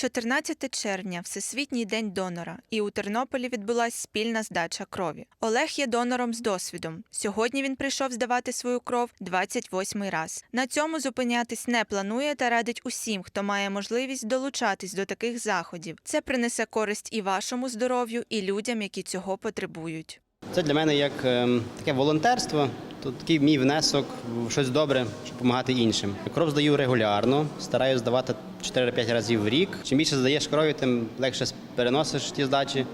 14 червня Всесвітній день донора, і у Тернополі відбулася спільна здача крові. Олег є донором з досвідом. Сьогодні він прийшов здавати свою кров 28-й раз. На цьому зупинятись не планує та радить усім, хто має можливість долучатись до таких заходів. Це принесе користь і вашому здоров'ю, і людям, які цього потребують. Це для мене як ем, таке волонтерство, то такий мій внесок в щось добре, щоб допомагати іншим. Кров здаю регулярно, стараюся здавати 4-5 разів в рік. Чим більше здаєш крові, тим легше переносиш ті здачі.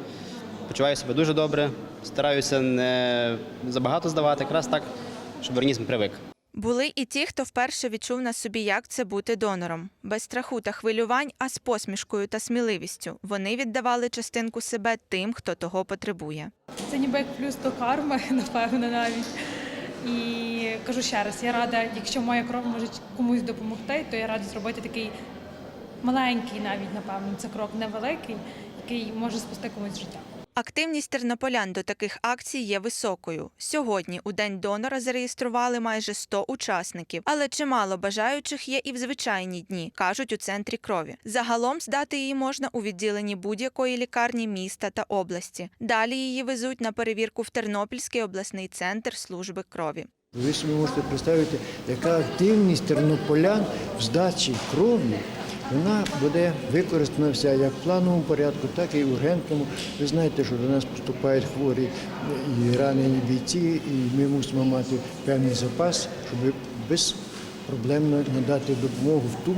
Почуваю себе дуже добре, стараюся не забагато здавати, якраз так, щоб організм привик. Були і ті, хто вперше відчув на собі, як це бути донором. Без страху та хвилювань, а з посмішкою та сміливістю. Вони віддавали частинку себе тим, хто того потребує. Це ніби як плюс до карми, напевно, навіть. І кажу ще раз, я рада, якщо моя кров може комусь допомогти, то я рада зробити такий маленький, навіть напевно, це крок невеликий, який може спасти комусь життя. Активність тернополян до таких акцій є високою. Сьогодні у день донора зареєстрували майже 100 учасників, але чимало бажаючих є і в звичайні дні, кажуть у центрі крові. Загалом здати її можна у відділенні будь-якої лікарні міста та області. Далі її везуть на перевірку в Тернопільський обласний центр служби крові. Ви собі можете представити, яка активність тернополян в здачі крові. Вона буде використана вся як в плановому порядку, так і в ургентному. Ви знаєте, що до нас поступають хворі і ранені бійці, і ми мусимо мати певний запас, щоб безпроблемно надати допомогу в ту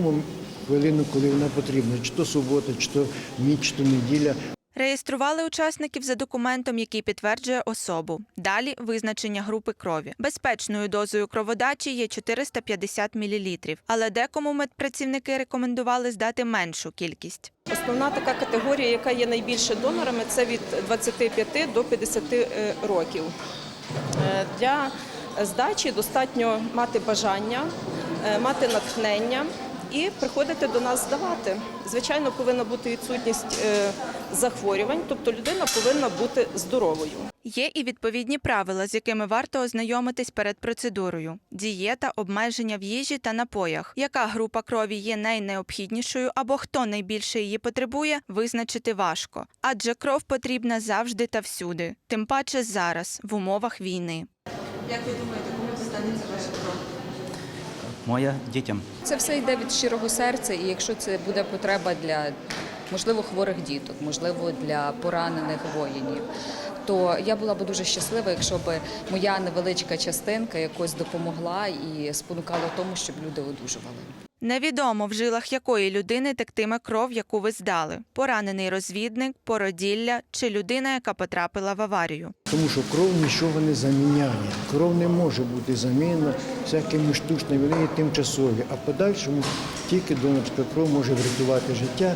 хвилину, коли вона потрібна, чи то субота, чи то ніч, чи то неділя. Реєстрували учасників за документом, який підтверджує особу. Далі визначення групи крові. Безпечною дозою кроводачі є 450 мл, але декому медпрацівники рекомендували здати меншу кількість. Основна така категорія, яка є найбільше донорами, це від 25 до 50 е, років. Е, Для здачі достатньо мати бажання, е, мати натхнення і приходити до нас здавати. Звичайно, повинна бути відсутність е, захворювань, тобто людина повинна бути здоровою. Є і відповідні правила, з якими варто ознайомитись перед процедурою: дієта, обмеження в їжі та напоях. Яка група крові є найнеобхіднішою або хто найбільше її потребує, визначити важко, адже кров потрібна завжди та всюди, тим паче зараз, в умовах війни. Моя дітям. Це все йде від щирого серця, і якщо це буде потреба для можливо хворих діток, можливо, для поранених воїнів, то я була б дуже щаслива, якщо б моя невеличка частинка якось допомогла і спонукала тому, щоб люди одужували. Невідомо в жилах якої людини тектиме кров, яку ви здали: поранений розвідник, породілля чи людина, яка потрапила в аварію. Тому що кров нічого не заміняє. Кров не може бути замінена всякими штучними, вони тимчасові. А подальшому тільки донорська кров може врятувати життя,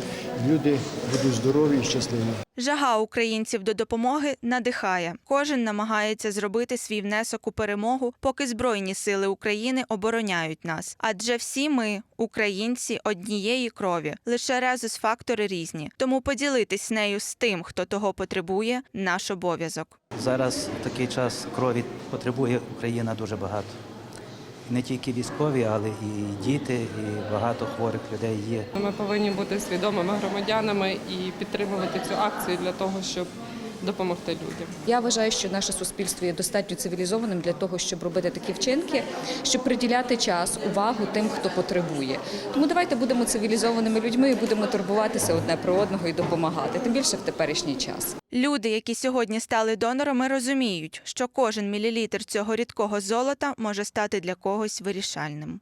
люди будуть здорові і щасливі. Жага українців до допомоги надихає. Кожен намагається зробити свій внесок у перемогу, поки Збройні сили України обороняють нас. Адже всі ми, українці, однієї крові, лише резус-фактори різні. Тому поділитись нею з тим, хто того потребує, наш обов'язок. Зараз в такий час крові потребує Україна дуже багато. Не тільки військові, але і діти, і багато хворих людей є. Ми повинні бути свідомими громадянами і підтримувати цю акцію для того, щоб допомогти людям. Я вважаю, що наше суспільство є достатньо цивілізованим для того, щоб робити такі вчинки, щоб приділяти час, увагу тим, хто потребує. Тому давайте будемо цивілізованими людьми і будемо турбуватися одне про одного і допомагати, тим більше в теперішній час. Люди, які сьогодні стали донорами, розуміють, що кожен мілілітр цього рідкого золота може стати для когось вирішальним.